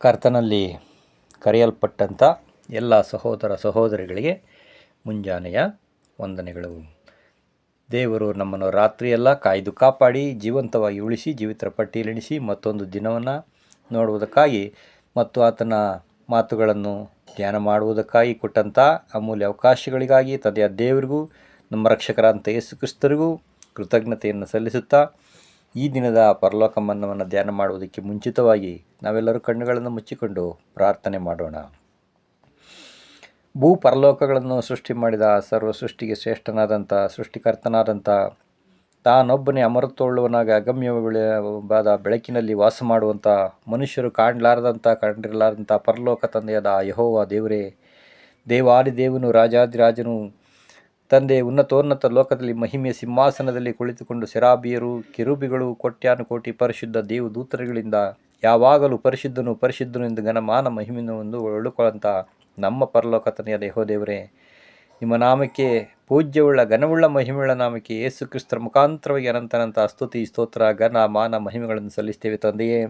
ಕರ್ತನಲ್ಲಿ ಕರೆಯಲ್ಪಟ್ಟಂಥ ಎಲ್ಲ ಸಹೋದರ ಸಹೋದರಿಗಳಿಗೆ ಮುಂಜಾನೆಯ ವಂದನೆಗಳು. ದೇವರು ನಮ್ಮನ್ನು ರಾತ್ರಿಯೆಲ್ಲ ಕಾಯ್ದು ಕಾಪಾಡಿ, ಜೀವಂತವಾಗಿ ಉಳಿಸಿ, ಜೀವಿತರ ಪಟ್ಟಿಯಲ್ಲಿಣಿಸಿ ಮತ್ತೊಂದು ದಿನವನ್ನು ನೋಡುವುದಕ್ಕಾಗಿ ಮತ್ತು ಆತನ ಮಾತುಗಳನ್ನು ಧ್ಯಾನ ಮಾಡುವುದಕ್ಕಾಗಿ ಕೊಟ್ಟಂಥ ಅಮೂಲ್ಯ ಅವಕಾಶಗಳಿಗಾಗಿ ತದೆಯ ದೇವರಿಗೂ, ನಮ್ಮ ರಕ್ಷಕರಾದಂಥ ಯೇಸು ಕ್ರಿಸ್ತರಿಗೂ ಕೃತಜ್ಞತೆಯನ್ನು ಸಲ್ಲಿಸುತ್ತಾ ಈ ದಿನದ ಪರಲೋಕ ಮನ್ನವನ್ನು ಧ್ಯಾನ ಮಾಡುವುದಕ್ಕೆ ಮುಂಚಿತವಾಗಿ ನಾವೆಲ್ಲರೂ ಕಣ್ಣುಗಳನ್ನು ಮುಚ್ಚಿಕೊಂಡು ಪ್ರಾರ್ಥನೆ ಮಾಡೋಣ. ಭೂ ಪರಲೋಕಗಳನ್ನು ಸೃಷ್ಟಿ ಮಾಡಿದ ಸರ್ವ ಸೃಷ್ಟಿಗೆ ಶ್ರೇಷ್ಠನಾದಂಥ, ಸೃಷ್ಟಿಕರ್ತನಾದಂಥ, ತಾನೊಬ್ಬನೇ ಅಮರತೋಳುವನಾಗ ಅಗಮ್ಯ ಬಾದ ಬೆಳಕಿನಲ್ಲಿ ವಾಸ ಮಾಡುವಂಥ, ಮನುಷ್ಯರು ಕಾಣಲಾರದಂಥ, ಕಂಡಿರಲಾರದಂಥ ಪರಲೋಕ ತಂದೆಯಾದ ಯಹೋವ ದೇವರೇ ದೇವಾದಿ ದೇವನು ರಾಜಾದಿರಾಜನು ತಂದೆ ಉನ್ನತೋನ್ನತ ಲೋಕದಲ್ಲಿ ಮಹಿಮೆಯ ಸಿಂಹಾಸನದಲ್ಲಿ ಕುಳಿತುಕೊಂಡು ಸೆರಾಬಿಯರು, ಕಿರುಬಿಗಳು, ಕೋಟ್ಯಾನುಕೋಟಿ ಪರಿಶುದ್ಧ ದೇವದೂತರುಗಳಿಂದ, ಯಾವಾಗಲೂ ಪರಿಶುದ್ಧನು ಪರಿಶುದ್ಧನು ಎಂದು ಘನಮಾನ ಮಹಿಮೆಯನ್ನು ಒಂದು ಒಳ್ಳುಕೊಳ್ಳಂಥ ನಮ್ಮ ಪರಲೋಕ ದೇವರೇ ನಿಮ್ಮ ನಾಮಕ್ಕೆ ಪೂಜ್ಯವುಳ್ಳ, ಘನವುಳ್ಳ ಮಹಿಮೆಯುಳ್ಳ ನಾಮಕ್ಕೆ ಯೇಸು ಕ್ರಿಸ್ತರ ಮುಖಾಂತರವಾಗಿ ಅನಂತನಂತ ಸ್ತುತಿ, ಸ್ತೋತ್ರ ಘನ ಮಾನ ಮಹಿಮೆಗಳನ್ನು ಸಲ್ಲಿಸ್ತೇವೆ ತಂದೆಯೇ.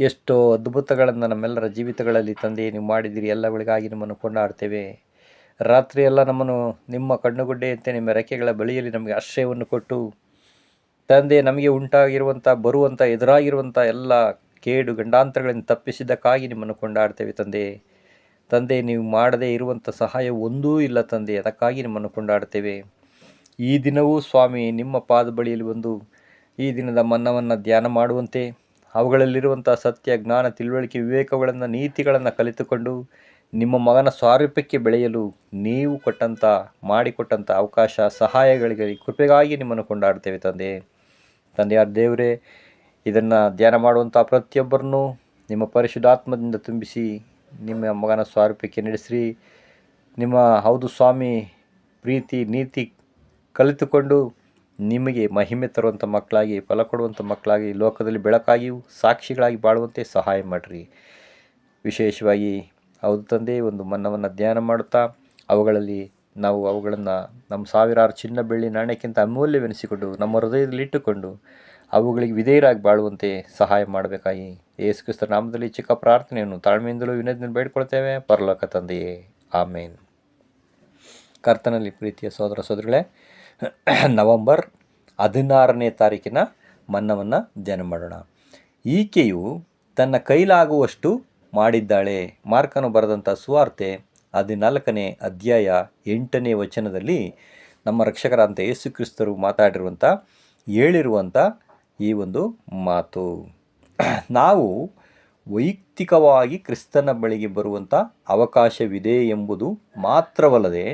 ಎಷ್ಟೋ ಅದ್ಭುತಗಳನ್ನು ನಮ್ಮೆಲ್ಲರ ಜೀವಿತಗಳಲ್ಲಿ ತಂದೆ ನೀವು ಮಾಡಿದ್ದೀರಿ ಎಲ್ಲಗಳಿಗಾಗಿ ನಿಮ್ಮನ್ನು ಕೊಂಡಾಡ್ತೇವೆ ರಾತ್ರಿಯೆಲ್ಲ ನಮ್ಮನ್ನು ನಿಮ್ಮ ಕಣ್ಣುಗುಡ್ಡೆಯಂತೆ ನಿಮ್ಮ ರೆಕ್ಕೆಗಳ ಬಳಿಯಲ್ಲಿ ನಮಗೆ ಆಶ್ರಯವನ್ನು ಕೊಟ್ಟು, ತಂದೆ ನಮಗೆ ಉಂಟಾಗಿರುವಂಥ, ಬರುವಂಥ, ಎದುರಾಗಿರುವಂಥ ಎಲ್ಲ ಕೇಡು ಗಂಡಾಂತರಗಳನ್ನು ತಪ್ಪಿಸಿದ್ದಕ್ಕಾಗಿ ನಿಮ್ಮನ್ನು ಕೊಂಡಾಡ್ತೇವೆ ತಂದೆ. ತಂದೆ, ನೀವು ಮಾಡದೇ ಇರುವಂಥ ಸಹಾಯ ಒಂದೂ ಇಲ್ಲ ತಂದೆ, ಅದಕ್ಕಾಗಿ ನಿಮ್ಮನ್ನು ಕೊಂಡಾಡ್ತೇವೆ. ಈ ದಿನವೂ ಸ್ವಾಮಿ ನಿಮ್ಮ ಪಾದ ಬಳಿಯಲ್ಲಿ ಬಂದು ಈ ದಿನದ ಮನ್ನವನ್ನು ಧ್ಯಾನ ಮಾಡುವಂತೆ, ಅವುಗಳಲ್ಲಿರುವಂಥ ಸತ್ಯ, ಜ್ಞಾನ, ತಿಳುವಳಿಕೆ, ವಿವೇಕಗಳನ್ನು, ನೀತಿಗಳನ್ನು ಕಲಿತುಕೊಂಡು ನಿಮ್ಮ ಮಗನ ಸ್ವಾರೂಪ್ಯಕ್ಕೆ ಬೆಳೆಯಲು ನೀವು ಕೊಟ್ಟಂಥ ಮಾಡಿಕೊಟ್ಟಂಥ ಅವಕಾಶ ಸಹಾಯಗಳಿಗೆ ಕೃಪೆಗಾಗಿ ನಿಮ್ಮನ್ನು ಕೊಂಡಾಡ್ತೇವೆ ತಂದೆ. ತಂದೆಯಾದ ದೇವರೇ, ಇದನ್ನು ಧ್ಯಾನ ಮಾಡುವಂಥ ಪ್ರತಿಯೊಬ್ಬರನ್ನು ನಿಮ್ಮ ಪರಿಶುದ್ಧಾತ್ಮದಿಂದ ತುಂಬಿಸಿ ನಿಮ್ಮ ಮಗನ ಸ್ವಾರೂಪ್ಯಕ್ಕೆ ನಡೆಸಿರಿ. ನಿಮ್ಮ ಹೌದು ಸ್ವಾಮಿ, ಪ್ರೀತಿ, ನೀತಿ ಕಲಿತುಕೊಂಡು ನಿಮಗೆ ಮಹಿಮೆ ತರುವಂಥ ಮಕ್ಕಳಾಗಿ, ಫಲ ಕೊಡುವಂಥ ಮಕ್ಕಳಾಗಿ, ಲೋಕದಲ್ಲಿ ಬೆಳಕಾಗಿಯೂ ಸಾಕ್ಷಿಗಳಾಗಿ ಬಾಳುವಂತೆ ಸಹಾಯ ಮಾಡಿರಿ. ವಿಶೇಷವಾಗಿ ಹೌದು ತಂದೆ, ಒಂದು ಮನ್ನವನ್ನು ಧ್ಯಾನ ಮಾಡುತ್ತಾ, ಅವುಗಳಲ್ಲಿ ನಾವು ಅವುಗಳನ್ನು ನಮ್ಮ ಸಾವಿರಾರು ಚಿನ್ನ ಬೆಳ್ಳಿ ನಾಣ್ಯಕ್ಕಿಂತ ಅಮೂಲ್ಯವೆನಿಸಿಕೊಂಡು ನಮ್ಮ ಹೃದಯದಲ್ಲಿ ಇಟ್ಟುಕೊಂಡು ಅವುಗಳಿಗೆ ವಿಧೇಯರಾಗಿ ಬಾಳುವಂತೆ ಸಹಾಯ ಮಾಡಬೇಕಾಗಿ ಯೇಸು ಕ್ರಿಸ್ತ ನಾಮದಲ್ಲಿ ಚಿಕ್ಕ ಪ್ರಾರ್ಥನೆಯನ್ನು ತಾಳ್ಮೆಯಿಂದಲೂ ವಿನಯದಿಂದ ಬೇಡ್ಕೊಳ್ತೇವೆ ಪರಲೋಕ ತಂದೆಯೇ, ಆಮೇನ್. ಕರ್ತನಲ್ಲಿ ಪ್ರೀತಿಯ ಸೋದರ ಸೋದರಿಗಳೇ ನವಂಬರ್ ಹದಿನಾರನೇ ತಾರೀಕಿನ ಮನ್ನವನ್ನು ಧ್ಯಾನ ಮಾಡೋಣ. ಈಕೆಯು ತನ್ನ ಕೈಲಾಗುವಷ್ಟು ಮಾಡಿದ್ದಾಳೆ. ಮಾರ್ಕನು ಬರೆದಂಥ ಸುವಾರ್ತೆ ಹದಿನಾಲ್ಕನೇ ಅಧ್ಯಾಯ ಎಂಟನೇ ವಚನದಲ್ಲಿ ನಮ್ಮ ರಕ್ಷಕರಾದಂಥ ಯೇಸು ಕ್ರಿಸ್ತರು ಮಾತಾಡಿರುವಂಥ, ಹೇಳಿರುವಂಥ ಈ ಒಂದು ಮಾತು. ನಾವು ವೈಯಕ್ತಿಕವಾಗಿ ಕ್ರಿಸ್ತನ ಬಳಿಗೆ ಬರುವಂಥ ಅವಕಾಶವಿದೆ ಎಂಬುದು ಮಾತ್ರವಲ್ಲದೆ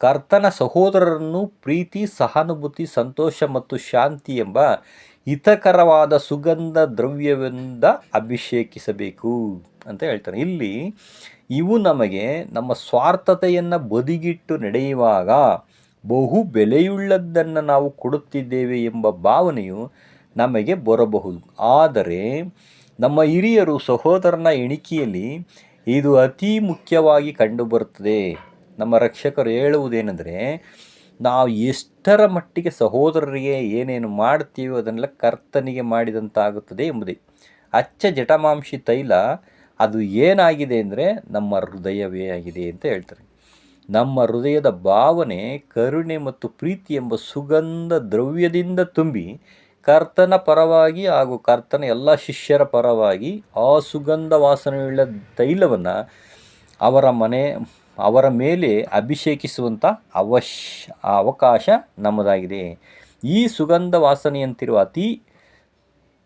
ಕರ್ತನ ಸಹೋದರರನ್ನು ಪ್ರೀತಿ, ಸಹಾನುಭೂತಿ, ಸಂತೋಷ ಮತ್ತು ಶಾಂತಿ ಎಂಬ ಹಿತಕರವಾದ ಸುಗಂಧ ದ್ರವ್ಯವಿಂದ ಅಭಿಷೇಕಿಸಬೇಕು ಅಂತ ಹೇಳ್ತಾರೆ ಇಲ್ಲಿ ಇವು ನಮಗೆ ನಮ್ಮ ಸ್ವಾರ್ಥತೆಯನ್ನು ಬದಿಗಿಟ್ಟು ನಡೆಯುವಾಗ ಬಹು ಬೆಲೆಯುಳ್ಳದ್ದನ್ನು ನಾವು ಕೊಡುತ್ತಿದ್ದೇವೆ ಎಂಬ ಭಾವನೆಯು ನಮಗೆ ಬರಬಹುದು. ಆದರೆ ನಮ್ಮ ಹಿರಿಯರು ಸಹೋದರನ ಎಣಿಕೆಯಲ್ಲಿ ಇದು ಅತಿ ಮುಖ್ಯವಾಗಿ ಕಂಡುಬರುತ್ತದೆ. ನಮ್ಮ ರಕ್ಷಕರು ಹೇಳುವುದೇನೆಂದರೆ ನಾವು ಎಷ್ಟರ ಮಟ್ಟಿಗೆ ಸಹೋದರರಿಗೆ ಏನೇನು ಮಾಡ್ತೀವೋ ಅದನ್ನೆಲ್ಲ ಕರ್ತನಿಗೆ ಮಾಡಿದಂತಾಗುತ್ತದೆ ಎಂಬುದೇ. ಅಚ್ಚ ಜಟಮಾಂಶಿ ತೈಲ, ಅದು ಏನಾಗಿದೆ ಅಂದರೆ ನಮ್ಮ ಹೃದಯವೇ ಆಗಿದೆ ಅಂತ ಹೇಳ್ತಾರೆ. ನಮ್ಮ ಹೃದಯದ ಭಾವನೆ, ಕರುಣೆ ಮತ್ತು ಪ್ರೀತಿ ಎಂಬ ಸುಗಂಧ ದ್ರವ್ಯದಿಂದ ತುಂಬಿ ಕರ್ತನ ಪರವಾಗಿ ಹಾಗೂ ಕರ್ತನ ಎಲ್ಲ ಶಿಷ್ಯರ ಪರವಾಗಿ ಆ ಸುಗಂಧ ವಾಸನೆಯುಳ್ಳ ತೈಲವನ್ನು ಅವರ ಮನೆ ಅವರ ಮೇಲೆ ಅಭಿಷೇಕಿಸುವಂಥ ಅವಶ್, ಅವಕಾಶ ನಮ್ಮದಾಗಿದೆ. ಈ ಸುಗಂಧ ವಾಸನೆಯಂತಿರುವ ಅತಿ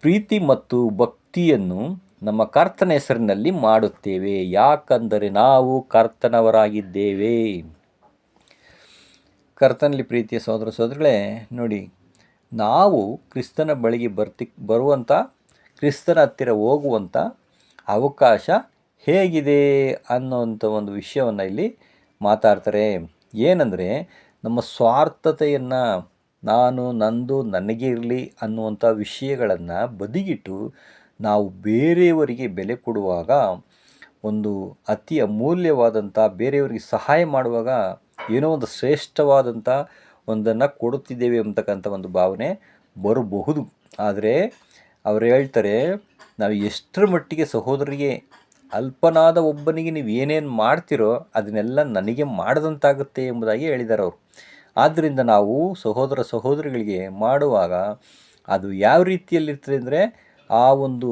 ಪ್ರೀತಿ ಮತ್ತು ಭಕ್ತಿಯನ್ನು ನಮ್ಮ ಕರ್ತನ ಹೆಸರಿನಲ್ಲಿ ಮಾಡುತ್ತೇವೆ. ಯಾಕಂದರೆ ನಾವು ಕರ್ತನವರಾಗಿದ್ದೇವೆ. ಕರ್ತನಲ್ಲಿ ಪ್ರೀತಿಯ ಸಹೋದರ ಸಹೋದರಗಳೇ, ನೋಡಿ, ನಾವು ಕ್ರಿಸ್ತನ ಬಳಿಗೆ ಬರ್ತಿ, ಬರುವಂಥ, ಕ್ರಿಸ್ತನ ಹತ್ತಿರ ಹೋಗುವಂಥ ಅವಕಾಶ ಹೇಗಿದೆ ಅನ್ನೋವಂಥ ಒಂದು ವಿಷಯವನ್ನು ಇಲ್ಲಿ ಮಾತಾಡ್ತಾರೆ. ಏನಂದರೆ, ನಮ್ಮ ಸ್ವಾರ್ಥತೆಯನ್ನು ನಾನು, ನಂದು, ನನಗೆ ಇರಲಿ ಅನ್ನುವಂಥ ವಿಷಯಗಳನ್ನು ಬದಿಗಿಟ್ಟು ನಾವು ಬೇರೆಯವರಿಗೆ ಬೆಲೆ ಕೊಡುವಾಗ, ಒಂದು ಅತಿ ಅಮೂಲ್ಯವಾದಂಥ ಬೇರೆಯವರಿಗೆ ಸಹಾಯ ಮಾಡುವಾಗ ಏನೋ ಒಂದು ಶ್ರೇಷ್ಠವಾದಂಥ ಒಂದನ್ನು ಕೊಡುತ್ತಿದ್ದೇವೆ ಅಂತಕ್ಕಂಥ ಒಂದು ಭಾವನೆ ಬರಬಹುದು. ಆದರೆ, ಅವರು ಹೇಳ್ತಾರೆ, ನಾವು ಎಷ್ಟರ ಮಟ್ಟಿಗೆ ಸಹೋದರಿಗೆ ಅಲ್ಪನಾದ ಒಬ್ಬನಿಗೆ ನೀವು ಏನೇನು ಮಾಡ್ತಿರೋ ಅದನ್ನೆಲ್ಲ ನನಗೆ ಮಾಡಿದಂತಾಗುತ್ತೆ ಎಂಬುದಾಗಿ ಹೇಳಿದ್ದಾರೆ ಅವರು. ಆದ್ದರಿಂದ ನಾವು ಸಹೋದರ ಸಹೋದರಿಗಳಿಗೆ ಮಾಡುವಾಗ ಅದು ಯಾವ ರೀತಿಯಲ್ಲಿರ್ತದೆ ಅಂದರೆ ಆ ಒಂದು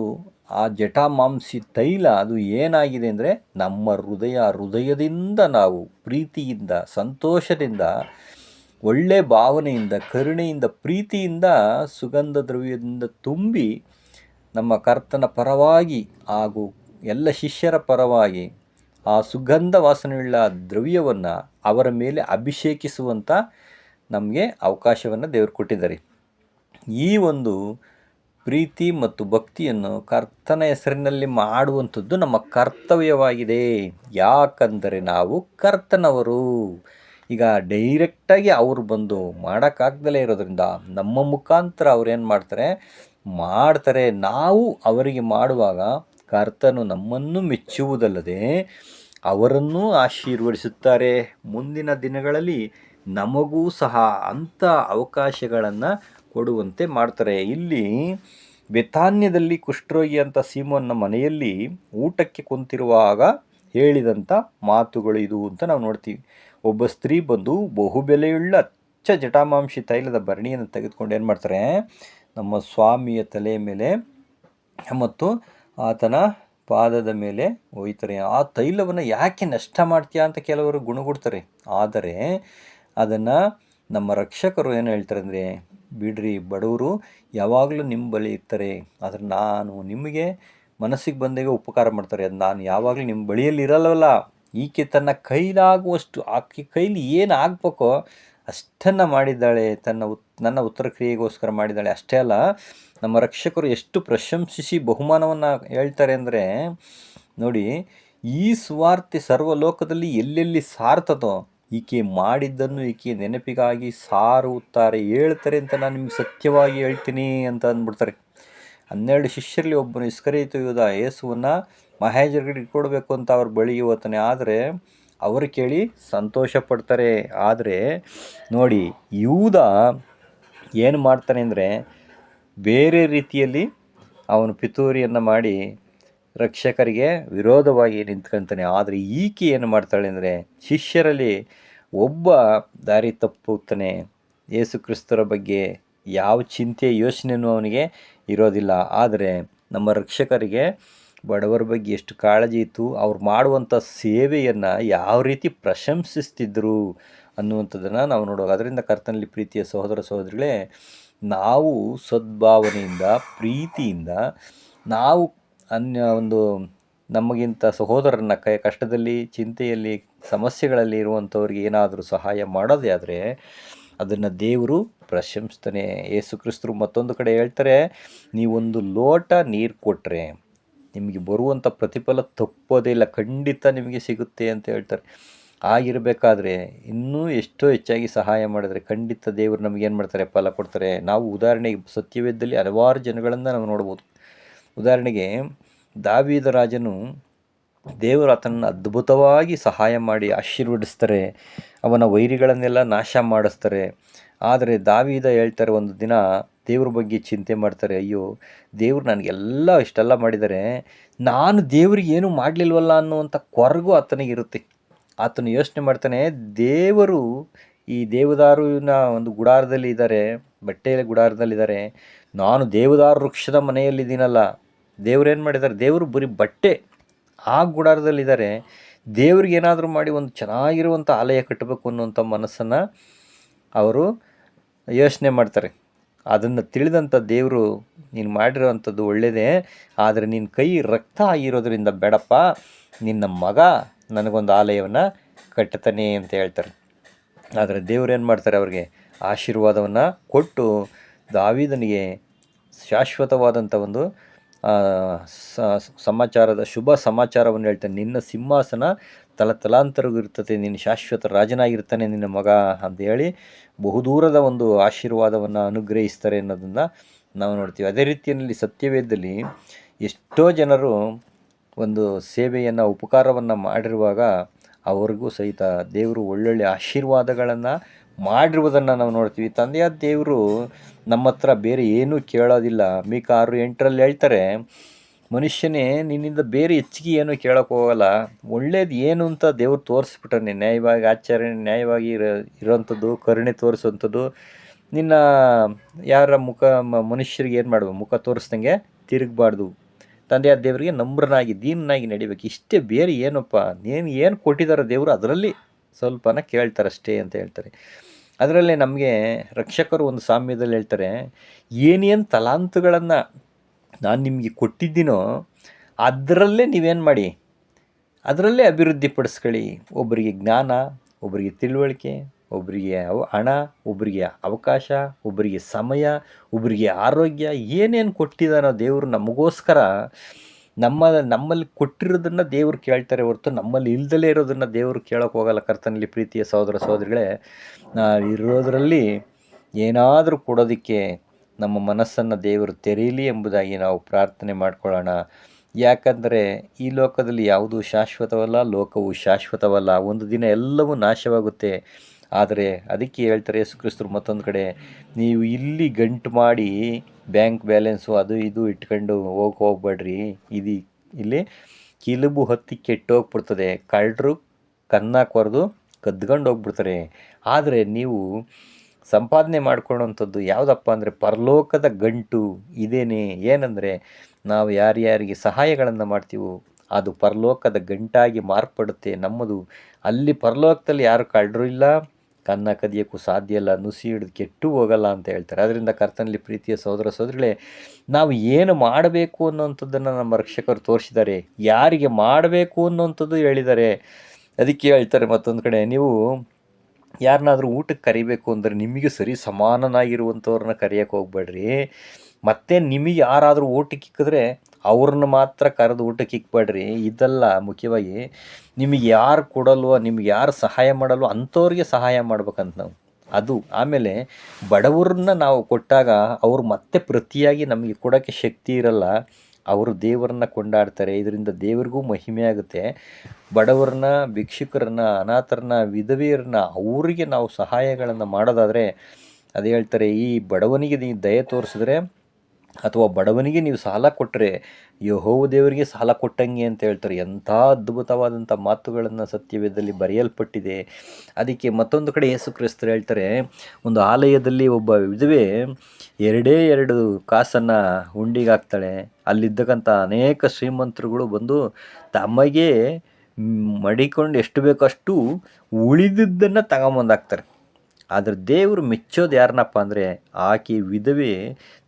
ಆ ಜಟಾಮಾಂಸಿ ತೈಲ ಅದು ಏನಾಗಿದೆ ಅಂದರೆ ನಮ್ಮ ಹೃದಯ ಹೃದಯದಿಂದ ನಾವು ಪ್ರೀತಿಯಿಂದ ಸಂತೋಷದಿಂದ ಒಳ್ಳೆ ಭಾವನೆಯಿಂದ ಕರುಣೆಯಿಂದ ಪ್ರೀತಿಯಿಂದ ಸುಗಂಧ ದ್ರವ್ಯದಿಂದ ತುಂಬಿ ನಮ್ಮ ಕರ್ತನ ಪರವಾಗಿ ಹಾಗೂ ಎಲ್ಲ ಶಿಷ್ಯರ ಪರವಾಗಿ ಆ ಸುಗಂಧ ವಾಸನೆಯುಳ್ಳ ದ್ರವ್ಯವನ್ನು ಅವರ ಮೇಲೆ ಅಭಿಷೇಕಿಸುವಂಥ ನಮಗೆ ಅವಕಾಶವನ್ನು ದೇವರು ಕೊಟ್ಟಿದ್ದಾರೆ. ಈ ಒಂದು ಪ್ರೀತಿ ಮತ್ತು ಭಕ್ತಿಯನ್ನು ಕರ್ತನ ಹೆಸರಿನಲ್ಲಿ ಮಾಡುವಂಥದ್ದು ನಮ್ಮ ಕರ್ತವ್ಯವಾಗಿದೆ. ಯಾಕಂದರೆ ನಾವು ಕರ್ತನವರು. ಈಗ ಡೈರೆಕ್ಟಾಗಿ ಅವರು ಬಂದು ಮಾಡೋಕ್ಕಾಗ್ದಲೇ ಇರೋದ್ರಿಂದ ನಮ್ಮ ಮುಖಾಂತರ ಅವ್ರು ಏನು ಮಾಡ್ತಾರೆ? ಮಾಡ್ತಾರೆ. ನಾವು ಅವರಿಗೆ ಮಾಡುವಾಗ ಕರ್ತನು ನಮ್ಮನ್ನು ಮೆಚ್ಚುವುದಲ್ಲದೆ ಅವರನ್ನೂ ಆಶೀರ್ವದಿಸುತ್ತಾರೆ. ಮುಂದಿನ ದಿನಗಳಲ್ಲಿ ನಮಗೂ ಸಹ ಅಂಥ ಅವಕಾಶಗಳನ್ನು ಕೊಡುವಂತೆ ಮಾಡ್ತಾರೆ. ಇಲ್ಲಿ ಬೆತಾನ್ಯದಲ್ಲಿ ಕುಷ್ಠರೋಗಿ ಅಂತ ಸೀಮೋನ್ನ ಮನೆಯಲ್ಲಿ ಊಟಕ್ಕೆ ಕುಂತಿರುವಾಗ ಹೇಳಿದಂಥ ಮಾತುಗಳು ಇದು ಅಂತ ನಾವು ನೋಡ್ತೀವಿ. ಒಬ್ಬ ಸ್ತ್ರೀ ಬಂದು ಬಹುಬೆಲೆಯುಳ್ಳ ಅಚ್ಚ ಜಟಾಮಾಂಶಿ ತೈಲದ ಭರಣಿಯನ್ನು ತೆಗೆದುಕೊಂಡು ಏನು ಮಾಡ್ತಾರೆ ನಮ್ಮ ಸ್ವಾಮಿಯ ತಲೆಯ ಮೇಲೆ ಮತ್ತು ಆತನ ಪಾದದ ಮೇಲೆ ಒಯ್ತಾರೆ. ಆ ತೈಲವನ್ನು ಯಾಕೆ ನಷ್ಟ ಮಾಡ್ತೀಯಾ ಅಂತ ಕೆಲವರು ಗುಣಗುಡ್ತಾರೆ. ಆದರೆ ಅದನ್ನು ನಮ್ಮ ರಕ್ಷಕರು ಏನು ಹೇಳ್ತಾರೆ ಅಂದರೆ, ಬಿಡ್ರಿ ಬಡವರು, ಯಾವಾಗಲೂ ನಿಮ್ಮ ಬಳಿ ಇರ್ತಾರೆ. ಆದರೆ ನಾನು ನಿಮಗೆ ಮನಸ್ಸಿಗೆ ಬಂದಾಗ ಉಪಕಾರ ಮಾಡ್ತಾರೆ. ಅದು ನಾನು ಯಾವಾಗಲೂ ನಿಮ್ಮ ಬಳಿಯಲ್ಲಿ ಇರಲ್ಲವಲ್ಲ. ಈಕೆ ತನ್ನ ಕೈಲಾಗುವಷ್ಟು ಆಕೆ ಕೈಲಿ ಏನು ಆಗಬೇಕೋ ಅಷ್ಟನ್ನು ಮಾಡಿದ್ದಾಳೆ, ತನ್ನ ಉತ್, ನನ್ನ ಉತ್ತರ ಕ್ರಿಯೆಗೋಸ್ಕರ ಮಾಡಿದ್ದಾಳೆ. ಅಷ್ಟೇ ಅಲ್ಲ, ನಮ್ಮ ರಕ್ಷಕರು ಎಷ್ಟು ಪ್ರಶಂಸಿಸಿ ಬಹುಮಾನವನ್ನು ಹೇಳ್ತಾರೆ ಅಂದರೆ, ನೋಡಿ, ಈ ಸ್ವಾರ್ಥಿ ಸರ್ವಲೋಕದಲ್ಲಿ ಎಲ್ಲೆಲ್ಲಿ ಸಾರ್ತದೋ, ಈಕೆ ಮಾಡಿದ್ದನ್ನು ಈಕೆ ನೆನಪಿಗಾಗಿ ಸಾರುತ್ತಾರೆ, ಹೇಳ್ತಾರೆ ಅಂತ ನಾನು ನಿಮ್ಗೆ ಸತ್ಯವಾಗಿ ಹೇಳ್ತೀನಿ ಅಂತ ಅಂದ್ಬಿಡ್ತಾರೆ. ಹನ್ನೆರಡು ಶಿಷ್ಯರಲ್ಲಿ ಒಬ್ಬನು ಇಸ್ಕರಿತು ಯೋಧ ಯೇಸುವನ್ನು ಮಹೇಜರ್ಗಡೆ ಇಟ್ಕೊಡ್ಬೇಕು ಅಂತ ಅವ್ರು ಬಳಿ ಹೋಗ್ತಾನೆ ಆದರೆ ಅವರು ಕೇಳಿ ಸಂತೋಷ ಪಡ್ತಾರೆ. ಆದರೆ ನೋಡಿ ಯೂದ ಏನು ಮಾಡ್ತಾನೆ ಅಂದರೆ ಬೇರೆ ರೀತಿಯಲ್ಲಿ ಅವನು ಪಿತೂರಿಯನ್ನು ಮಾಡಿ ರಕ್ಷಕರಿಗೆ ವಿರೋಧವಾಗಿ ನಿಂತ್ಕೊಂತಾನೆ. ಆದರೆ ಈಕೆ ಏನು ಮಾಡ್ತಾಳೆ ಅಂದರೆ ಶಿಷ್ಯರಲ್ಲಿ ಒಬ್ಬ ದಾರಿ ತಪ್ಪುತ್ತಾನೆ. ಯೇಸು ಕ್ರಿಸ್ತರ ಬಗ್ಗೆ ಯಾವ ಚಿಂತೆ ಯೋಚನೆಯೂ ಅವನಿಗೆ ಇರೋದಿಲ್ಲ. ಆದರೆ ನಮ್ಮ ರಕ್ಷಕರಿಗೆ ಬಡವರ ಬಗ್ಗೆ ಎಷ್ಟು ಕಾಳಜಿ ಇತ್ತು, ಅವ್ರು ಮಾಡುವಂಥ ಸೇವೆಯನ್ನು ಯಾವ ರೀತಿ ಪ್ರಶಂಸಿಸ್ತಿದ್ರು ಅನ್ನುವಂಥದ್ದನ್ನು ನಾವು ನೋಡುವಾಗ. ಅದರಿಂದ ಕರ್ತನಲ್ಲಿ ಪ್ರೀತಿಯ ಸಹೋದರ ಸಹೋದರಿಗಳೇ, ನಾವು ಸದ್ಭಾವನೆಯಿಂದ, ಪ್ರೀತಿಯಿಂದ, ನಾವು ಅನ್ಯ ಒಂದು ನಮಗಿಂತ ಸಹೋದರನ ಕೈ, ಕಷ್ಟದಲ್ಲಿ, ಚಿಂತೆಯಲ್ಲಿ, ಸಮಸ್ಯೆಗಳಲ್ಲಿ ಇರುವಂಥವ್ರಿಗೆ ಏನಾದರೂ ಸಹಾಯ ಮಾಡೋದೇ ಆದರೆ, ಅದನ್ನು ದೇವರು ಪ್ರಶಂಸ್ತಾನೆ. ಯೇಸು ಕ್ರಿಸ್ತರು ಮತ್ತೊಂದು ಕಡೆ ಹೇಳ್ತಾರೆ, ನೀವೊಂದು ಲೋಟ ನೀರು ಕೊಟ್ಟರೆ ನಿಮಗೆ ಬರುವಂಥ ಪ್ರತಿಫಲ ತಪ್ಪೋದೇ ಇಲ್ಲ, ಖಂಡಿತ ನಿಮಗೆ ಸಿಗುತ್ತೆ ಅಂತ ಹೇಳ್ತಾರೆ. ಆಗಿರಬೇಕಾದ್ರೆ ಇನ್ನೂ ಎಷ್ಟೋ ಹೆಚ್ಚಾಗಿ ಸಹಾಯ ಮಾಡಿದರೆ ಖಂಡಿತ ದೇವರು ನಮಗೇನು ಮಾಡ್ತಾರೆ, ಫಲ ಕೊಡ್ತಾರೆ. ನಾವು ಉದಾಹರಣೆಗೆ ಸತ್ಯವೇದದಲ್ಲಿ ಹಲವಾರು ಜನಗಳನ್ನು ನಾವು ನೋಡ್ಬೋದು. ಉದಾಹರಣೆಗೆ ದಾವೀದ ರಾಜನು ದೇವರು ಆತನನ್ನು ಅದ್ಭುತವಾಗಿ ಸಹಾಯ ಮಾಡಿ ಆಶೀರ್ವದಿಸ್ತಾರೆ, ಅವನ ವೈರಿಗಳನ್ನೆಲ್ಲ ನಾಶ ಮಾಡಿಸ್ತಾರೆ. ಆದರೆ ದಾವೀದ ಹೇಳ್ತಾರೆ ಒಂದು ದಿನ ದೇವ್ರ ಬಗ್ಗೆ ಚಿಂತೆ ಮಾಡ್ತಾರೆ, ಅಯ್ಯೋ, ದೇವ್ರು ನನಗೆಲ್ಲ ಇಷ್ಟೆಲ್ಲ ಮಾಡಿದ್ದಾರೆ ನಾನು ದೇವ್ರಿಗೆ ಏನೂ ಮಾಡಲಿಲ್ವಲ್ಲ ಅನ್ನುವಂಥ ಕೊರಗು ಆತನಿಗಿರುತ್ತೆ ಆತನು ಯೋಚನೆ ಮಾಡ್ತಾನೆ, ದೇವರು ಈ ದೇವದಾರುವಿನ ಒಂದು ಗುಡಾರದಲ್ಲಿ ಇದ್ದಾರೆ ಬಟ್ಟೆಯ ಗುಡಾರದಲ್ಲಿದ್ದಾರೆ ನಾನು ದೇವದಾರು ವೃಕ್ಷದ ಮನೆಯಲ್ಲಿದ್ದೀನಲ್ಲ ದೇವ್ರೇನು ಮಾಡಿದ್ದಾರೆ ದೇವರು ಬರೀ ಬಟ್ಟೆ ಆ ಗುಡಾರದಲ್ಲಿದ್ದಾರೆ ದೇವ್ರಿಗೆ ಏನಾದರೂ ಮಾಡಿ ಒಂದು ಚೆನ್ನಾಗಿರುವಂಥ ಆಲಯ ಕಟ್ಟಬೇಕು ಅನ್ನುವಂಥ ಮನಸ್ಸನ್ನು ಅವರು ಯೋಚನೆ ಮಾಡ್ತಾರೆ. ಅದನ್ನು ತಿಳಿದಂಥ ದೇವರು ನೀನು ಮಾಡಿರೋವಂಥದ್ದು ಒಳ್ಳೆಯದೇ ಆದರೆ ನಿನ್ನ ಕೈ ರಕ್ತ ಆಗಿರೋದರಿಂದ ಬೇಡಪ್ಪ, ನಿನ್ನ ಮಗ ನನಗೊಂದು ಆಲಯವನ್ನು ಕಟ್ಟುತ್ತಾನೆ ಅಂತ ಹೇಳ್ತಾರೆ. ಆದರೆ ದೇವರು ಏನು ಮಾಡ್ತಾರೆ ಅವ್ರಿಗೆ? ಆಶೀರ್ವಾದವನ್ನು ಕೊಟ್ಟು ದಾವಿದನಿಗೆ ಶಾಶ್ವತವಾದಂಥ ಒಂದು ಸಮಾಚಾರದ ಶುಭ ಸಮಾಚಾರವನ್ನು ಹೇಳ್ತಾನೆ. ನಿನ್ನ ಸಿಂಹಾಸನ ತಲತಲಾಂತರಗೂ ಇರ್ತದೆ ನೀನು ಶಾಶ್ವತ ರಾಜನಾಗಿರ್ತಾನೆ ನಿನ್ನ ಮಗ ಅಂತ ಹೇಳಿ ಬಹುದೂರದ ಒಂದು ಆಶೀರ್ವಾದವನ್ನು ಅನುಗ್ರಹಿಸ್ತಾರೆ ಅನ್ನೋದನ್ನು ನಾವು ನೋಡ್ತೀವಿ. ಅದೇ ರೀತಿಯಲ್ಲಿ ಸತ್ಯವೇದದಲ್ಲಿ ಎಷ್ಟೋ ಜನರು ಒಂದು ಸೇವೆಯನ್ನು, ಉಪಕಾರವನ್ನು ಮಾಡಿರುವಾಗ ಅವ್ರಿಗೂ ಸಹಿತ ದೇವರು ಒಳ್ಳೊಳ್ಳೆ ಆಶೀರ್ವಾದಗಳನ್ನು ಮಾಡಿರುವುದನ್ನು ನಾವು ನೋಡ್ತೀವಿ. ತಂದೆಯ ದೇವರು ನಮ್ಮ ಹತ್ರ ಬೇರೆ ಏನೂ ಕೇಳೋದಿಲ್ಲ. ಮೀಕ ಆರು ಎಂಟರಲ್ಲಿ ಹೇಳ್ತಾರೆ ಮನುಷ್ಯನೇ ನಿನ್ನಿಂದ ಬೇರೆ ಹೆಚ್ಚಿಗೆ ಏನು ಕೇಳೋಕೆ ಹೋಗಲ್ಲ. ಒಳ್ಳೇದು ಏನು ಅಂತ ದೇವ್ರು ತೋರಿಸ್ಬಿಟ್ಟಾನೆ ನ್ಯಾಯವಾಗಿ ಆಚರಣೆ ನ್ಯಾಯವಾಗಿ ಇರೋ ಇರೋವಂಥದ್ದು ಕರುಣೆ ತೋರಿಸುವಂಥದ್ದು, ನಿನ್ನ ಯಾರ ಮುಖ ಮನುಷ್ಯರಿಗೆ ಏನು ಮಾಡಬೇಕು? ಮುಖ ತೋರಿಸ್ದಂಗೆ ತಿರುಗಬಾರ್ದು. ತಂದೆಯ ದೇವರಿಗೆ ನಮ್ರನಾಗಿ ದೀನನಾಗಿ ನಡಿಬೇಕು. ಇಷ್ಟೇ ಬೇರೆ ಏನಪ್ಪ? ನೀನು ಏನು ಕೊಟ್ಟಿದ್ದಾರೆ ದೇವರು ಅದರಲ್ಲಿ ಸ್ವಲ್ಪನ ಕೇಳ್ತಾರಷ್ಟೇ ಅಂತ ಹೇಳ್ತಾರೆ. ಅದರಲ್ಲೇ ನಮಗೆ ರಕ್ಷಕರು ಒಂದು ಸಾಮ್ಯದಲ್ಲಿ ಹೇಳ್ತಾರೆ, ಏನೇನು ತಲಾಂತುಗಳನ್ನು ನಾನು ನಿಮಗೆ ಕೊಟ್ಟಿದ್ದೀನೋ ಅದರಲ್ಲೇ ನೀವೇನು ಮಾಡಿ? ಅದರಲ್ಲೇ ಅಭಿವೃದ್ಧಿ ಪಡಿಸ್ಕೊಳ್ಳಿ. ಒಬ್ಬರಿಗೆ ಜ್ಞಾನ ಒಬ್ಬರಿಗೆ ತಿಳುವಳಿಕೆ ಒಬ್ಬರಿಗೆ ಅವ ಹಣ ಒಬ್ಬರಿಗೆ ಅವಕಾಶ ಒಬ್ಬರಿಗೆ ಸಮಯ ಒಬ್ಬರಿಗೆ ಆರೋಗ್ಯ ಏನೇನು ಕೊಟ್ಟಿದ್ದಾನೋ ದೇವರು ನಮಗೋಸ್ಕರ ನಮ್ಮ, ನಮ್ಮಲ್ಲಿ ಕೊಟ್ಟಿರೋದನ್ನು ದೇವರು ಕೇಳ್ತಾರೆ ಹೊರತು ನಮ್ಮಲ್ಲಿ ಇಲ್ದಲೇ ಇರೋದನ್ನು ದೇವರು ಕೇಳೋಕೆ ಹೋಗಲ್ಲ ಕರ್ತನಲ್ಲಿ ಪ್ರೀತಿಯ ಸಹೋದರ ಸಹೋದರಿಗಳೇ. ಇರೋದರಲ್ಲಿ ಏನಾದರೂ ಕೊಡೋದಕ್ಕೆ ನಮ್ಮ ಮನಸ್ಸನ್ನು ದೇವರು ತೆರೀಲಿ ಎಂಬುದಾಗಿ ನಾವು ಪ್ರಾರ್ಥನೆ ಮಾಡಿಕೊಳ್ಳೋಣ. ಯಾಕಂದರೆ ಈ ಲೋಕದಲ್ಲಿ ಯಾವುದೂ ಶಾಶ್ವತವಲ್ಲ, ಲೋಕವು ಶಾಶ್ವತವಲ್ಲ. ಒಂದು ದಿನ ಎಲ್ಲವೂ ನಾಶವಾಗುತ್ತೆ. ಆದರೆ ಅದಕ್ಕೆ ಹೇಳ್ತಾರೆ ಯೇಸು ಕ್ರಿಸ್ತರು ಮತ್ತೊಂದು ಕಡೆ, ನೀವು ಇಲ್ಲಿ ಗಂಟು ಮಾಡಿ ಬ್ಯಾಂಕ್ ಬ್ಯಾಲೆನ್ಸು ಅದು ಇದು ಇಟ್ಕೊಂಡು ಹೋಗಿ, ಹೋಗ್ಬೇಡ್ರಿ. ಇದು ಇಲ್ಲಿ ಕಿಲುಬು ಹತ್ತಿ ಕೆಟ್ಟೋಗ್ಬಿಡ್ತದೆ ಕಳ್ಳರು ಕನ್ನ ಕೊರೆದು ಕದ್ಕೊಂಡು ಹೋಗ್ಬಿಡ್ತಾರೆ. ಆದರೆ ನೀವು ಸಂಪಾದನೆ ಮಾಡ್ಕೊಳ್ಳೋವಂಥದ್ದು ಯಾವುದಪ್ಪ ಅಂದರೆ ಪರಲೋಕದ ಗಂಟು, ಇದೇನೆ? ಏನಂದರೆ ನಾವು ಯಾರ್ಯಾರಿಗೆ ಸಹಾಯಗಳನ್ನು ಮಾಡ್ತೀವೋ ಅದು ಪರಲೋಕದ ಗಂಟಾಗಿ ಮಾರ್ಪಡುತ್ತೆ ನಮ್ಮದು. ಅಲ್ಲಿ ಪರಲೋಕದಲ್ಲಿ ಯಾರು ಕಳ್ಳರು ಇಲ್ಲ, ಕನ್ನ ಕದಿಯೋಕ್ಕೂ ಸಾಧ್ಯ ಇಲ್ಲ, ನುಸಿ ಹಿಡಿದು ಕೆಟ್ಟು ಹೋಗಲ್ಲ ಅಂತ ಹೇಳ್ತಾರೆ. ಅದರಿಂದ ಕರ್ತನಲ್ಲಿ ಪ್ರೀತಿಯ ಸಹೋದರ ಸಹೋದರಿಗಳೇ ನಾವು ಏನು ಮಾಡಬೇಕು ಅನ್ನೋವಂಥದ್ದನ್ನು ನಮ್ಮ ರಕ್ಷಕರು ತೋರಿಸಿದ್ದಾರೆ. ಯಾರಿಗೆ ಮಾಡಬೇಕು ಅನ್ನೋವಂಥದ್ದು ಹೇಳಿದ್ದಾರೆ. ಅದಕ್ಕೆ ಹೇಳ್ತಾರೆ ಮತ್ತೊಂದು ಕಡೆ, ನೀವು ಯಾರನ್ನಾದ್ರೂ ಊಟಕ್ಕೆ ಕರಿಬೇಕು ಅಂದರೆ ನಿಮಗೆ ಸರಿ ಸಮಾನನಾಗಿರುವಂಥವ್ರನ್ನ ಕರೆಯೋಕ್ಕೆ ಹೋಗ್ಬೇಡ್ರಿ. ಮತ್ತೆ ನಿಮಗೆ ಯಾರಾದರೂ ಊಟಕ್ಕೆ ಇಕ್ಕಿದ್ರೆ ಅವ್ರನ್ನ ಮಾತ್ರ ಕರೆದು ಊಟಕ್ಕೆ ಇಕ್ಬೇಡ್ರಿ ಇದೆಲ್ಲ ಮುಖ್ಯವಾಗಿ ನಿಮಗೆ ಯಾರು ಕೊಡಲ್ವೋ, ನಿಮ್ಗೆ ಯಾರು ಸಹಾಯ ಮಾಡಲ್ವೋ ಅಂಥವ್ರಿಗೆ ಸಹಾಯ ಮಾಡ್ಬೇಕಂತ ನಾವು. ಅದು ಆಮೇಲೆ ಬಡವ್ರನ್ನ ನಾವು ಕೊಟ್ಟಾಗ ಅವ್ರು ಮತ್ತೆ ಪ್ರತಿಯಾಗಿ ನಮಗೆ ಕೊಡೋಕ್ಕೆ ಶಕ್ತಿ ಇರಲ್ಲ. ಅವರು ದೇವರನ್ನ ಕೊಂಡಾಡ್ತಾರೆ. ಇದರಿಂದ ದೇವರಿಗೂ ಮಹಿಮೆ ಆಗುತ್ತೆ. ಬಡವರನ್ನ, ಭಿಕ್ಷುಕರನ್ನ, ಅನಾಥರನ್ನ, ವಿಧವೆಯರನ್ನ ಅವರಿಗೆ ನಾವು ಸಹಾಯಗಳನ್ನು ಮಾಡೋದಾದರೆ ಅದು ಹೇಳ್ತಾರೆ, ಈ ಬಡವನಿಗೆ ನೀವು ದಯೆ ತೋರಿಸಿದ್ರೆ ಅಥವಾ ಬಡವನಿಗೆ ನೀವು ಸಾಲ ಕೊಟ್ಟರೆ ಯಹೋವ ದೇವರಿಗೆ ಸಾಲ ಕೊಟ್ಟಂಗೆ ಅಂತ ಹೇಳ್ತಾರೆ. ಎಂಥ ಅದ್ಭುತವಾದಂಥ ಮಾತುಗಳನ್ನು ಸತ್ಯವೇದದಲ್ಲಿ ಬರೆಯಲ್ಪಟ್ಟಿದೆ. ಅದಕ್ಕೆ ಮತ್ತೊಂದು ಕಡೆ ಯೇಸು ಕ್ರಿಸ್ತರು ಹೇಳ್ತಾರೆ, ಒಂದು ಆಲಯದಲ್ಲಿ ಒಬ್ಬ ವಿಧವೆ ಎರಡೇ ಎರಡು ಕಾಸನ್ನು ಹುಂಡಿಗೆ ಹಾಕ್ತಾಳೆ ಅಲ್ಲಿದ್ದಕ್ಕಂಥ ಅನೇಕ ಶ್ರೀಮಂತರುಗಳು ಬಂದು ತಮಗೆ ಮಡಿಕೊಂಡು ಎಷ್ಟು ಬೇಕೋ ಅಷ್ಟು ಉಳಿದಿದ್ದನ್ನು ತಗೊಂಬಂದು ಹಾಕ್ತಾರೆ ಆದರೆ ದೇವರು ಮೆಚ್ಚೋದು ಯಾರನ್ನಪ್ಪ ಅಂದರೆ ಆಕೆ ವಿಧವೆ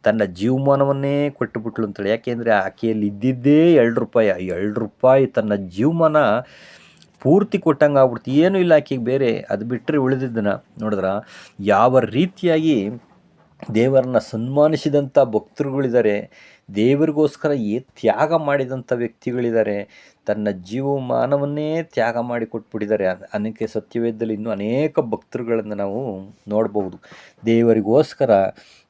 ತನ್ನ ಜೀವಮಾನವನ್ನೇ ಕೊಟ್ಟುಬಿಟ್ಲು ಅಂತೇಳಿ. ಯಾಕೆಂದರೆ ಆಕೆಯಲ್ಲಿ ಇದ್ದಿದ್ದೇ ಎರಡು ರೂಪಾಯಿ. ಎರಡು ರೂಪಾಯಿ ತನ್ನ ಜೀವಮಾನ ಪೂರ್ತಿ ಕೊಟ್ಟಂಗೆ ಆಗ್ಬಿಡ್ತು. ಏನೂ ಇಲ್ಲ ಆಕೆಗೆ ಬೇರೆ. ಅದು ಬಿಟ್ಟರೆ ಉಳಿದಿದ್ದನ್ನು ನೋಡಿದ್ರ? ಯಾವ ರೀತಿಯಾಗಿ ದೇವರನ್ನ ಸನ್ಮಾನಿಸಿದಂಥ ಭಕ್ತರುಗಳಿದ್ದಾರೆ. ದೇವರಿಗೋಸ್ಕರ ಏ ತ್ಯಾಗ ಮಾಡಿದಂಥ ವ್ಯಕ್ತಿಗಳಿದ್ದಾರೆ. ತನ್ನ ಜೀವಮಾನವನ್ನೇ ತ್ಯಾಗ ಮಾಡಿ ಕೊಟ್ಬಿಟ್ಟಿದ್ದಾರೆ. ಅನ್- ಅನೇಕ ಸತ್ಯವೇದದಲ್ಲಿ ಇನ್ನೂ ಅನೇಕ ಭಕ್ತರುಗಳನ್ನು ನಾವು ನೋಡಬಹುದು. ದೇವರಿಗೋಸ್ಕರ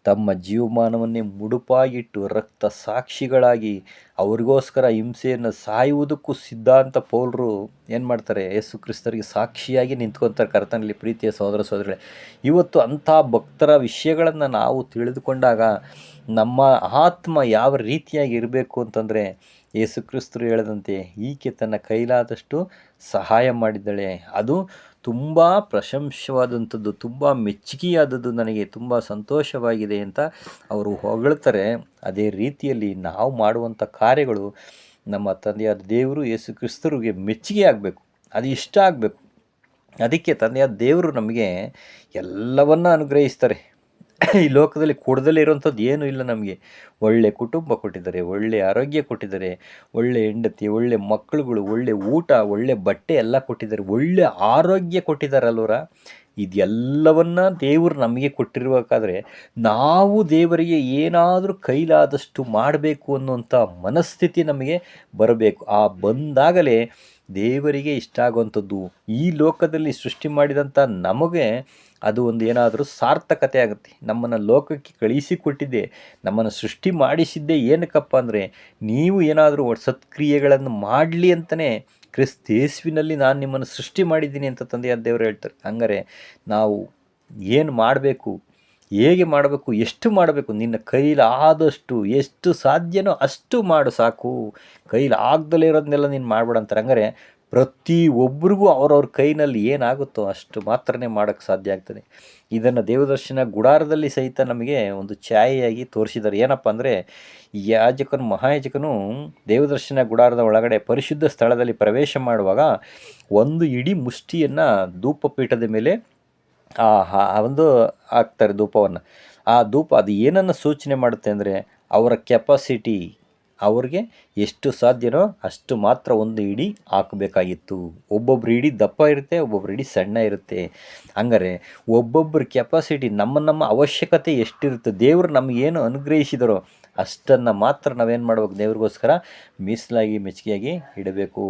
ತಮ್ಮ ಜೀವಮಾನವನ್ನೇ ಮುಡುಪಾಗಿಟ್ಟು ರಕ್ತ ಸಾಕ್ಷಿಗಳಾಗಿ ಅವರಿಗೋಸ್ಕರ ಹಿಂಸೆಯನ್ನು ಸಾಯುವುದಕ್ಕೂ ಸಿದ್ಧಾಂತ ಪೌಲರು ಏನು ಮಾಡ್ತಾರೆ? ಯೇಸು ಕ್ರಿಸ್ತರಿಗೆ ಸಾಕ್ಷಿಯಾಗಿ ನಿಂತ್ಕೊತಾರೆ ಕರ್ತನಲ್ಲಿ ಪ್ರೀತಿಯ ಸಹೋದರ ಸಹೋದರಿಗಳೇ. ಇವತ್ತು ಅಂಥ ಭಕ್ತರ ವಿಷಯಗಳನ್ನು ನಾವು ತಿಳಿದುಕೊಂಡಾಗ ನಮ್ಮ ಆತ್ಮ ಯಾವ ರೀತಿಯಾಗಿ ಇರಬೇಕು ಅಂತಂದರೆ ಯೇಸು ಕ್ರಿಸ್ತರು ಹೇಳದಂತೆ, ಈಕೆ ತನ್ನ ಕೈಲಾದಷ್ಟು ಸಹಾಯ ಮಾಡಿದ್ದಾಳೆ. ಅದು ತುಂಬ ಪ್ರಶಂಸವಾದಂಥದ್ದು, ತುಂಬ ಮೆಚ್ಚುಗೆಯಾದದ್ದು ನನಗೆ, ತುಂಬ ಸಂತೋಷವಾಗಿದೆ ಅಂತ ಅವರು ಹೊಗಳ್ತಾರೆ. ಅದೇ ರೀತಿಯಲ್ಲಿ ನಾವು ಮಾಡುವಂಥ ಕಾರ್ಯಗಳು ನಮ್ಮ ತಂದೆಯಾದ ದೇವರು ಯೇಸು ಕ್ರಿಸ್ತರಿಗೆ ಮೆಚ್ಚುಗೆ ಆಗಬೇಕು. ಅದು ಇಷ್ಟ ಆಗಬೇಕು. ಅದಕ್ಕೆ ತಂದೆಯಾದ ದೇವರು ನಮಗೆ ಎಲ್ಲವನ್ನ ಅನುಗ್ರಹಿಸ್ತಾರೆ. ಈ ಲೋಕದಲ್ಲಿ ಕೊಡದಲ್ಲೇ ಇರುವಂಥದ್ದು ಏನೂ ಇಲ್ಲ ನಮಗೆ. ಒಳ್ಳೆ ಕುಟುಂಬ ಕೊಟ್ಟಿದ್ದಾರೆ, ಒಳ್ಳೆ ಆರೋಗ್ಯ ಕೊಟ್ಟಿದ್ದಾರೆ, ಒಳ್ಳೆ ಹೆಂಡತಿ, ಒಳ್ಳೆ ಮಕ್ಕಳುಗಳು, ಒಳ್ಳೆ ಊಟ, ಒಳ್ಳೆ ಬಟ್ಟೆ ಎಲ್ಲ ಕೊಟ್ಟಿದ್ದಾರೆ, ಒಳ್ಳೆ ಆರೋಗ್ಯ ಕೊಟ್ಟಿದ್ದಾರಲ್ವರ? ಇದೆಲ್ಲವನ್ನ ದೇವರು ನಮಗೆ ಕೊಟ್ಟಿರಬೇಕಾದ್ರೆ ನಾವು ದೇವರಿಗೆ ಏನಾದರೂ ಕೈಲಾದಷ್ಟು ಮಾಡಬೇಕು ಅನ್ನುವಂಥ ಮನಸ್ಥಿತಿ ನಮಗೆ ಬರಬೇಕು. ಆ ಬಂದಾಗಲೇ ದೇವರಿಗೆ ಇಷ್ಟ ಆಗುವಂಥದ್ದು ಈ ಲೋಕದಲ್ಲಿ ಸೃಷ್ಟಿ ಮಾಡಿದಂಥ ನಮಗೆ ಅದು ಒಂದು ಏನಾದರೂ ಸಾರ್ಥಕತೆ ಆಗುತ್ತೆ. ನಮ್ಮನ್ನು ಲೋಕಕ್ಕೆ ಕಳಿಸಿಕೊಟ್ಟಿದ್ದೆ ನಮ್ಮನ್ನು ಸೃಷ್ಟಿ ಮಾಡಿಸಿದ್ದೇ ಏನಕ್ಕಪ್ಪ ಅಂದರೆ, ನೀವು ಏನಾದರೂ ಸತ್ಕ್ರಿಯೆಗಳನ್ನು ಮಾಡಲಿ ಅಂತಲೇ ಕ್ರಿಸ್ತೇಸುವಿನಲ್ಲಿ ನಾನು ನಿಮ್ಮನ್ನು ಸೃಷ್ಟಿ ಮಾಡಿದ್ದೀನಿ ಅಂತ ತಂದೆಯಾದ ದೇವರು ಹೇಳ್ತಾರೆ. ಹಂಗಾರೆ ನಾವು ಏನು ಮಾಡಬೇಕು, ಹೇಗೆ ಮಾಡಬೇಕು, ಎಷ್ಟು ಮಾಡಬೇಕು, ನಿನ್ನ ಕೈಲಾದಷ್ಟು ಎಷ್ಟು ಸಾಧ್ಯನೋ ಅಷ್ಟು ಮಾಡು ಸಾಕು. ಕೈಲಿ ಆಗ್ದಲೇ ಇರೋದನ್ನೆಲ್ಲ ನೀನು ಮಾಡ್ಬೇಡ ಅಂತಾರೆ. ಹಂಗಾರೆ ಪ್ರತಿ ಒಬ್ರಿಗೂ ಅವ್ರವ್ರ ಕೈನಲ್ಲಿ ಏನಾಗುತ್ತೋ ಅಷ್ಟು ಮಾತ್ರನೇ ಮಾಡೋಕ್ಕೆ ಸಾಧ್ಯ ಆಗ್ತದೆ. ಇದನ್ನು ದೇವದರ್ಶನ ಗುಡಾರದಲ್ಲಿ ಸಹಿತ ನಮಗೆ ಒಂದು ಛಾಯೆಯಾಗಿ ತೋರಿಸಿದ್ದಾರೆ. ಏನಪ್ಪ ಅಂದರೆ ಯಾಜಕನು, ಮಹಾಯಾಜಕನು ದೇವದರ್ಶನ ಗುಡಾರದ ಒಳಗಡೆ ಪರಿಶುದ್ಧ ಸ್ಥಳದಲ್ಲಿ ಪ್ರವೇಶ ಮಾಡುವಾಗ ಒಂದು ಇಡೀ ಮುಷ್ಟಿಯನ್ನು ಧೂಪಪೀಠದ ಮೇಲೆ, ಆ ಒಂದು ಹಾಕ್ತಾರೆ ಧೂಪವನ್ನು. ಆ ಧೂಪ ಅದು ಏನನ್ನು ಸೂಚನೆ ಮಾಡುತ್ತೆ ಅಂದರೆ, ಅವರ ಕೆಪಾಸಿಟಿ ಅವ್ರಿಗೆ ಎಷ್ಟು ಸಾಧ್ಯನೋ ಅಷ್ಟು ಮಾತ್ರ ಒಂದು ಇಡಿ ಹಾಕಬೇಕಾಗಿತ್ತು. ಒಬ್ಬೊಬ್ರು ಇಡಿ ದಪ್ಪ ಇರುತ್ತೆ, ಒಬ್ಬೊಬ್ರು ಇಡಿ ಸಣ್ಣ ಇರುತ್ತೆ. ಹಂಗಾರೆ ಒಬ್ಬೊಬ್ಬರ ಕೆಪಾಸಿಟಿ ನಮ್ಮ ನಮ್ಮ ಅವಶ್ಯಕತೆ ಎಷ್ಟಿರುತ್ತೆ, ದೇವರು ನಮಗೇನು ಅನುಗ್ರಹಿಸಿದರೋ ಅಷ್ಟನ್ನು ಮಾತ್ರ ನಾವೇನು ಮಾಡ್ಬೇಕು ದೇವ್ರಿಗೋಸ್ಕರ? ಮೀಸಲಾಗಿ, ಮೆಚ್ಚುಗೆಯಾಗಿ ಇಡಬೇಕು.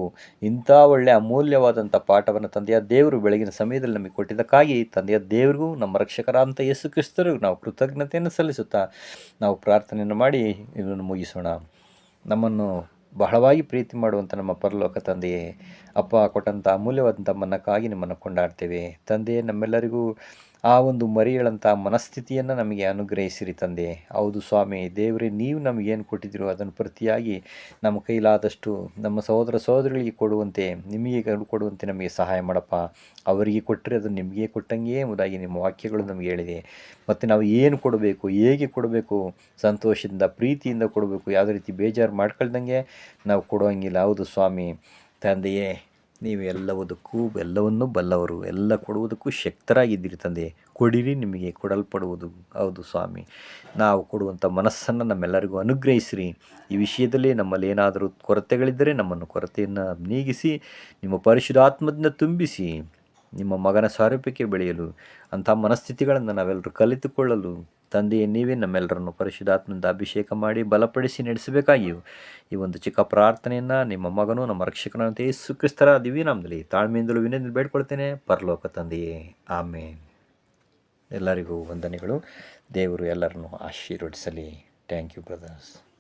ಇಂಥ ಒಳ್ಳೆಯ ಅಮೂಲ್ಯವಾದಂಥ ಪಾಠವನ್ನು ತಂದೆಯ ದೇವರು ಬೆಳಗಿನ ಸಮಯದಲ್ಲಿ ನಮಗೆ ಕೊಟ್ಟಿದ್ದಕ್ಕಾಗಿ ತಂದೆಯ ದೇವರಿಗೂ, ನಮ್ಮ ರಕ್ಷಕರಾದಂಥ ಯೇಸು ಕ್ರಿಸ್ತರಿಗೂ ನಾವು ಕೃತಜ್ಞತೆಯನ್ನು ಸಲ್ಲಿಸುತ್ತಾ ನಾವು ಪ್ರಾರ್ಥನೆಯನ್ನು ಮಾಡಿ ಇದನ್ನು ಮುಗಿಸೋಣ. ನಮ್ಮನ್ನು ಬಹಳವಾಗಿ ಪ್ರೀತಿ ಮಾಡುವಂಥ ನಮ್ಮ ಪರಲೋಕ ತಂದೆಯೇ, ಅಪ್ಪ ಕೊಟ್ಟಂಥ ಅಮೂಲ್ಯವಾದಂಥ ಮನ್ನಕ್ಕಾಗಿ ನಿಮ್ಮನ್ನು ಕೊಂಡಾಡ್ತೇವೆ. ತಂದೆಯೇ, ನಮ್ಮೆಲ್ಲರಿಗೂ ಆ ಒಂದು ಮರಿಯಳಂಥ ಮನಸ್ಥಿತಿಯನ್ನು ನಮಗೆ ಅನುಗ್ರಹಿಸಿರಿ ತಂದೆ. ಹೌದು ಸ್ವಾಮಿ, ದೇವರೇ, ನೀವು ನಮಗೇನು ಕೊಟ್ಟಿದ್ದೀರೋ ಅದನ್ನು ಪ್ರತಿಯಾಗಿ ನಮ್ಮ ಕೈಲಾದಷ್ಟು ನಮ್ಮ ಸಹೋದರ ಸಹೋದರಿಗಳಿಗೆ ಕೊಡುವಂತೆ, ನಿಮಗೆ ಕೊಡುವಂತೆ ನಮಗೆ ಸಹಾಯ ಮಾಡಪ್ಪ. ಅವರಿಗೆ ಕೊಟ್ಟರೆ ಅದು ನಿಮಗೆ ಕೊಟ್ಟಂಗೆ ಎಂಬುದಾಗಿ ನಿಮ್ಮ ವಾಕ್ಯಗಳು ನಮಗೆ ಹೇಳಿದೆ. ಮತ್ತು ನಾವು ಏನು ಕೊಡಬೇಕು, ಹೇಗೆ ಕೊಡಬೇಕು, ಸಂತೋಷದಿಂದ, ಪ್ರೀತಿಯಿಂದ ಕೊಡಬೇಕು, ಯಾವುದೇ ರೀತಿ ಬೇಜಾರು ಮಾಡ್ಕೊಳ್ದಂಗೆ ನಾವು ಕೊಡೋಂಗಿಲ್ಲ ಹೌದು ಸ್ವಾಮಿ ತಂದೆಯೇ ನೀವು ಎಲ್ಲವುದಕ್ಕೂ ಎಲ್ಲವನ್ನೂ ಬಲ್ಲವರು, ಎಲ್ಲ ಕೊಡುವುದಕ್ಕೂ ಶಕ್ತರಾಗಿದ್ದೀರಿ ತಂದೆ. ಕೊಡಿರಿ, ನಿಮಗೆ ಕೊಡಲ್ಪಡುವುದು. ಹೌದು ಸ್ವಾಮಿ. ನಾವು ಕೊಡುವಂಥ ಮನಸ್ಸನ್ನು ನಮ್ಮೆಲ್ಲರಿಗೂ ಅನುಗ್ರಹಿಸಿರಿ. ಈ ವಿಷಯದಲ್ಲಿ ನಮ್ಮಲ್ಲಿ ಏನಾದರೂ ಕೊರತೆಗಳಿದ್ದರೆ ನಮ್ಮನ್ನು ಕೊರತೆಯನ್ನು ನೀಗಿಸಿ, ನಿಮ್ಮ ಪರಿಶುದ್ಧಾತ್ಮದಿಂದ ತುಂಬಿಸಿ. ನಿಮ್ಮ ಮಗನ ಸಾರೂಪ್ಯಕ್ಕೆ ಬೆಳೆಯಲು, ಅಂಥ ಮನಸ್ಥಿತಿಗಳನ್ನು ನಾವೆಲ್ಲರೂ ಕಲಿತುಕೊಳ್ಳಲು, ತಂದೆಯೇ ನೀವೇ ನಮ್ಮೆಲ್ಲರನ್ನು ಪರಿಶುದ್ಧಾತ್ಮದಿಂದ ಅಭಿಷೇಕ ಮಾಡಿ ಬಲಪಡಿಸಿ ನಡೆಸಬೇಕಾಗಿಯೂ, ಈ ಒಂದು ಚಿಕ್ಕ ಪ್ರಾರ್ಥನೆಯನ್ನು ನಿಮ್ಮ ಮಗನು ನಮ್ಮ ರಕ್ಷಕನಂತೆ ಯೇಸು ಕ್ರಿಸ್ತರ ನಮ್ಮದಲ್ಲಿ ತಾಳ್ಮೆಯಿಂದಲೂ ವಿನಂತಿ ಬೇಡ್ಕೊಳ್ತೇನೆ. ಪರಲೋಕ ತಂದೆಯೇ, ಆಮೇನ್. ಎಲ್ಲರಿಗೂ ವಂದನೆಗಳು. ದೇವರು ಎಲ್ಲರನ್ನು ಆಶೀರ್ವದಿಸಲಿ. Thank you, brothers.